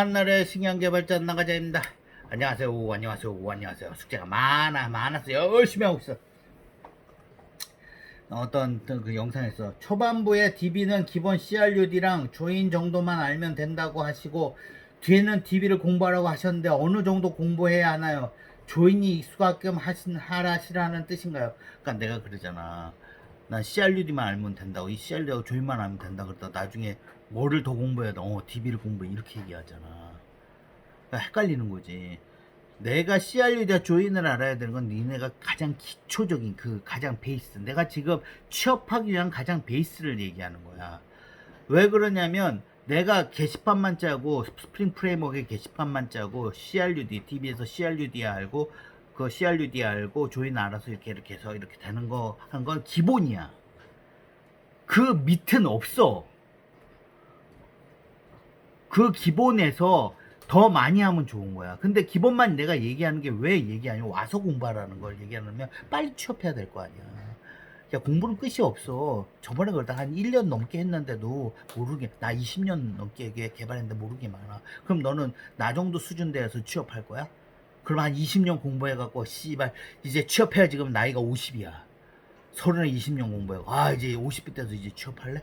한날의 신경개발자 나가자입니다. 안녕하세요. 오, 안녕하세요. 오, 안녕하세요. 숙제가 많아, 많았어. 열심히 하고 있어. 어떤 그 영상에서 초반부에 DB는 기본 CRUD랑 조인 정도만 알면 된다고 하시고 뒤에는 DB를 공부하라고 하셨는데 어느 정도 공부해야 하나요? 조인이 익숙하게끔 하신 하라시라는 뜻인가요? 그러니까 내가 그러잖아. 난 CRUD만 알면 된다고 이 CRUD하고 조인만 알면 된다 그러다 나중에 뭐를 더 공부해야 돼? 어 DB를 공부해 이렇게 얘기하잖아. 그러니까 헷갈리는 거지. 내가 CRUD와 조인을 알아야 되는 건 니네가 가장 기초적인 그 가장 베이스. 내가 지금 취업하기 위한 가장 베이스를 얘기하는 거야. 왜 그러냐면 내가 게시판만 짜고 스프링 프레임워크의 게시판만 짜고 CRUD, DB에서 CRUD 알고 그 CRUD 알고 조인 알아서 이렇게 이렇게 해서 이렇게 되는 거 한 건 기본이야. 그 밑은 없어. 그 기본에서 더 많이 하면 좋은 거야. 근데 기본만 내가 얘기하는 게 왜 얘기하냐 와서 공부하라는 걸 얘기하면 빨리 취업해야 될 거 아니야. 야 공부는 끝이 없어. 저번에 그러다 한 1년 넘게 했는데도 모르게 나 20년 넘게 개- 개발했는데 모르게 많아. 그럼 너는 나 정도 수준 돼서 취업할 거야? 그럼 한 20년 공부해갖고 씨발 이제 취업해야지 그럼 나이가 50이야. 서른에 20년 공부해. 아 이제 50대 돼서 이제 취업할래?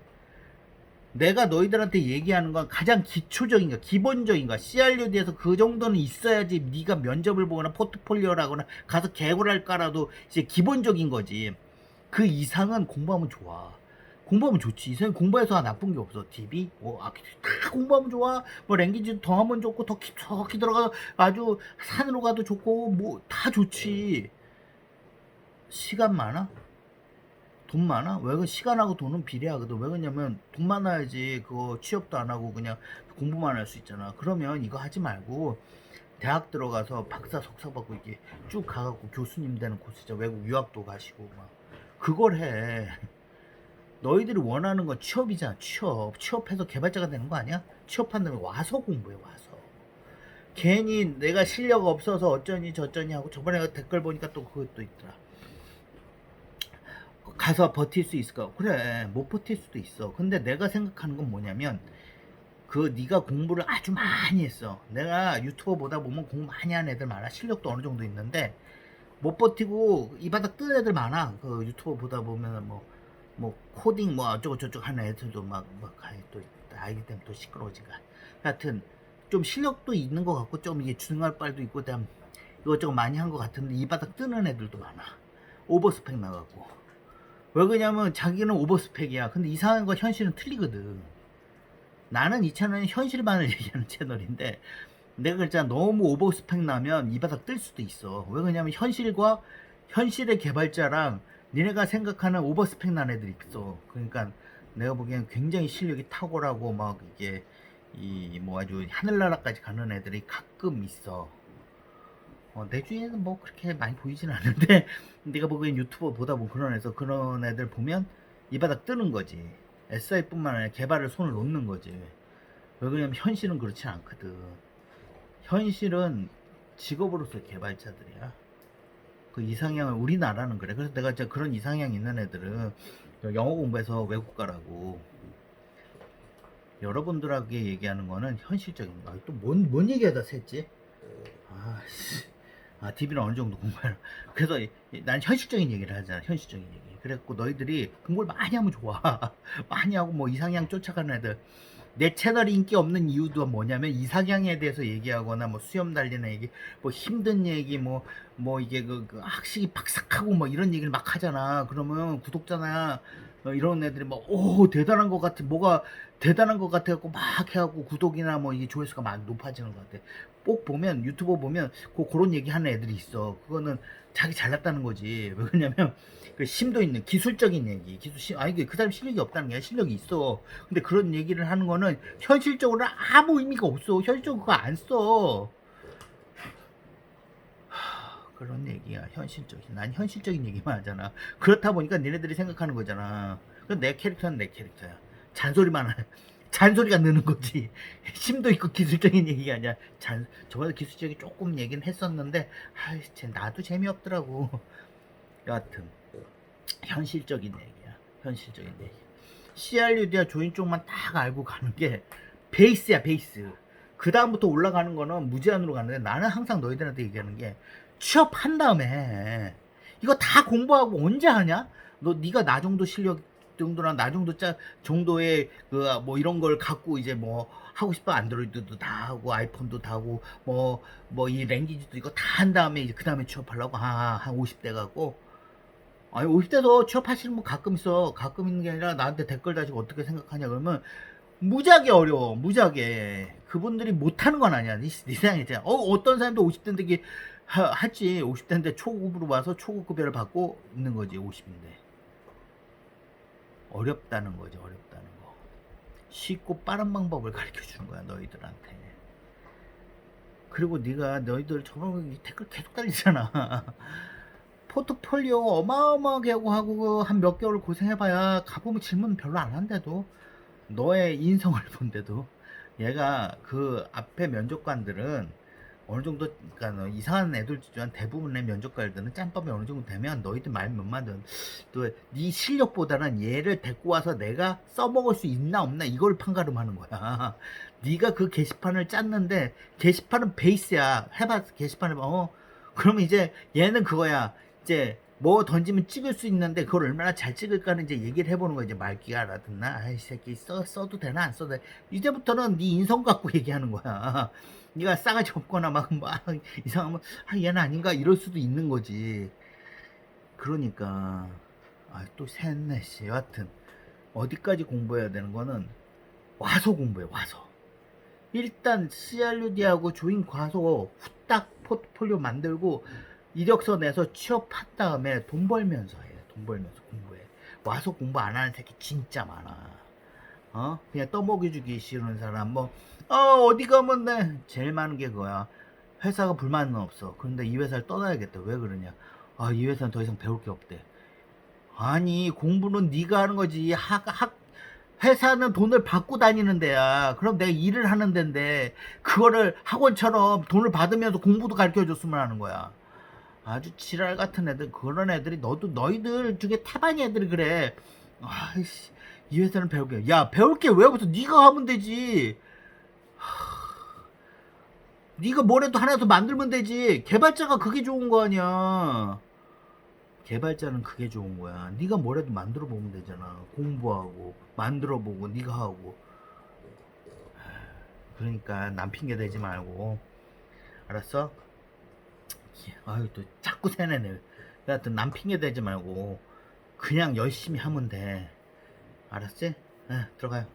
내가 너희들한테 얘기하는 건 가장 기초적인 거, 기본적인 거. CRUD에서 그 정도는 있어야지 네가 면접을 보거나 포트폴리오라거나 가서 개발할 까라도 이제 기본적인 거지. 그 이상은 공부하면 좋아. 공부하면 좋지. 이상 공부해서 나쁜 게 없어. DB, 뭐, 아, 다 공부하면 좋아. 뭐, 랭귀지 더 하면 좋고, 더 깊숙이 들어가서 아주 산으로 가도 좋고, 뭐, 다 좋지. 시간 많아? 돈 많아? 왜 그 시간하고 돈은 비례하거든. 왜 그러냐면 돈 많아야지 그거 취업도 안 하고 그냥 공부만 할 수 있잖아. 그러면 이거 하지 말고 대학 들어가서 박사 석사 받고 이게 쭉 가갖고 교수님 되는 코스죠. 외국 유학도 가시고 막 그걸 해. 너희들이 원하는 건 취업이잖아. 취업. 취업해서 개발자가 되는 거 아니야? 취업한 다음에 와서 공부해 와서. 괜히 내가 실력 없어서 어쩌니 저쩌니 하고 저번에 댓글 보니까 또 그것도 있더라. 가서 버틸 수 있을까? 그래 못 버틸 수도 있어. 근데 내가 생각하는 건 뭐냐면 그 네가 공부를 아주 많이 했어. 내가 유튜버 보다 보면 공부 많이 하는 애들 많아. 실력도 어느 정도 있는데 못 버티고 이 바닥 뜨는 애들 많아. 그 유튜버 보다 보면 뭐, 뭐 코딩 뭐 어쩌고 저쩌고 하는 애들도 막막또 알기 때문에 또 시끄러워지가. 하여튼 좀 실력도 있는 것 같고 좀 이게 중할 발도 있고 그다음 이것저것 많이 한 것 같은데 이 바닥 뜨는 애들도 많아. 오버스펙 나가고. 왜 그러냐면 자기는 오버스펙이야. 근데 이상한 거 현실은 틀리거든. 나는 이 채널은 현실만을 얘기하는 채널인데 내가 그랬잖아. 너무 오버스펙 나면 이 바닥 뜰 수도 있어. 왜 그러냐면 현실과 현실의 개발자랑 니네가 생각하는 오버스펙 난 애들이 있어. 그러니까 내가 보기엔 굉장히 실력이 탁월하고 막 이게 이 뭐 아주 하늘나라까지 가는 애들이 가끔 있어. 어, 내 주위에는 뭐 그렇게 많이 보이진 않는데 내가 보기엔 유튜버 보다 보면 그런 애서 그런 애들 보면 이 바닥 뜨는 거지 SI뿐만 아니라 개발을 손을 놓는 거지 왜 그러냐면 현실은 그렇지 않거든 현실은 직업으로서 개발자들이야 그 이상향을 우리나라는 그래 그래서 내가 진짜 그런 이상향 있는 애들은 영어 공부해서 외국 가라고 여러분들에게 얘기하는 거는 현실적인 거. 또뭔 뭔 얘기하다 샜지? 아, 씨. 아, DB는 어느 정도 공부해라. 그래서 난 현실적인 얘기를 하잖아. 현실적인 얘기. 그래갖고 너희들이 공부를 많이 하면 좋아. 많이 하고 뭐 이상향 쫓아가는 애들. 내 채널이 인기 없는 이유도 뭐냐면 이상향에 대해서 얘기하거나 뭐 수염 달리는 얘기, 뭐 힘든 얘기, 뭐 뭐 이게 그, 그 학식이 팍삭하고 뭐 이런 얘기를 막 하잖아. 그러면 구독자나 어, 이런 애들이 막오 대단한 것 같아, 뭐가 대단한 것 같아갖고 막 해갖고 구독이나 뭐 이게 조회수가 막 높아지는 것 같아. 꼭 보면 유튜버 보면 그 그런 얘기 하는 애들이 있어. 그거는 자기 잘났다는 거지. 왜 그러냐면 그 심도 있는 기술적인 얘기, 기술 심 아니 그 사람 실력이 없다는 게 실력이 있어. 근데 그런 얘기를 하는 거는 현실적으로 아무 의미가 없어. 현실적으로 그거 안 써. 하, 그런 얘기야. 현실적인. 난 현실적인 얘기만 하잖아. 그렇다 보니까 니네들이 생각하는 거잖아. 그내 캐릭터는 내 캐릭터야. 잔소리만 하 잔소리가 느는 거지. 심도 있고 기술적인 얘기가 아니야. 잔 저번에 기술적인 조금 얘기는 했었는데 아이 쟤 나도 재미없더라고. 여하튼 현실적인 얘기야. 현실적인 얘기. CRUD와 조인 쪽만 딱 알고 가는 게 베이스야 베이스. 그 다음부터 올라가는 거는 무제한으로 가는데 나는 항상 너희들한테 얘기하는 게 취업한 다음에 해. 이거 다 공부하고 언제 하냐? 너 네가 나 정도 실력 정도나 나 정도 짜 정도의 그 뭐 이런 걸 갖고 이제 뭐 하고 싶어 안드로이드도 다 하고 아이폰도 다 하고 뭐 뭐 이 랭귀지도 이거 다 한 다음에 이제 그 다음에 취업하려고 아한 50대 가고 아니 50대도 취업하시는 분 가끔 있어 가끔 있는 게 아니라 나한테 댓글 다시고 어떻게 생각하냐 그러면 무지하게 어려워 무지하게. 그분들이 못하는 건 아니야 네, 네 생각이지 어 어떤 사람도 50대인데 이게 하, 할지. 50대인데 초급으로 와서 초급급여를 받고 있는 거지 50인데. 어렵다는 거지 어렵다는 거. 쉽고 빠른 방법을 가르쳐 주는 거야 너희들한테. 그리고 네가 너희들 저번에 댓글 계속 달리잖아. 포트폴리오 어마어마하게 하고 하고 한 몇 개월 고생해봐야 가보면 질문 별로 안 한대도 너의 인성을 본데도 얘가 그 앞에 면접관들은 어느 정도 그러니까 너 이상한 애들지만 대부분의 면접관들은 짬밥이 어느 정도 되면 너희들 말 몇마든 또네 실력보다는 얘를 데리고 와서 내가 써먹을 수 있나 없나 이걸 판가름하는 거야. 네가 그 게시판을 짰는데 게시판은 베이스야. 해봐 게시판을 봐. 어 그러면 이제 얘는 그거야. 이제 뭐 던지면 찍을 수 있는데 그걸 얼마나 잘 찍을까는 이제 얘기를 해보는 거야. 이제 말기가 알아듣나? 아이 새끼 써 써도 되나 안 써도 돼. 이제부터는 네 인성 갖고 얘기하는 거야. 네가 싸가지 없거나 막, 막 이상하면 아 얘는 아닌가 이럴 수도 있는 거지. 그러니까 아또 샜네 씨. 여하튼 어디까지 공부해야 되는 거는 와서 공부해 와서. 일단 CRUD하고 조인 과서 후딱 포트폴리오 만들고 이력서 내서 취업한 다음에 돈 벌면서 해. 돈 벌면서 공부해. 와서 공부 안 하는 새끼 진짜 많아. 어? 그냥 떠먹여주기 싫은 사람 뭐 어, 어디 가면 돼. 제일 많은 게 그거야. 회사가 불만은 없어. 그런데 이 회사를 떠나야겠다. 왜 그러냐? 아, 이 회사는 더 이상 배울 게 없대. 아니, 공부는 네가 하는 거지. 학, 학, 회사는 돈을 받고 다니는 데야. 그럼 내가 일을 하는 데인데, 그거를 학원처럼 돈을 받으면서 공부도 가르쳐 줬으면 하는 거야. 아주 지랄 같은 애들, 그런 애들이 너도, 너희들 중에 태반이 애들이 그래. 아이씨, 이 회사는 배울 게, 야, 배울 게 왜 없어? 네가 하면 되지. 네가 뭐라도 하나 더 만들면 되지. 개발자가 그게 좋은 거 아니야. 개발자는 그게 좋은 거야. 네가 뭐라도 만들어 보면 되잖아. 공부하고 만들어 보고 네가 하고. 그러니까 남 핑계 대지 말고. 알았어? 아유 또 자꾸 세네네. 여하튼 남 핑계 대지 말고 그냥 열심히 하면 돼. 알았지? 네, 들어가요.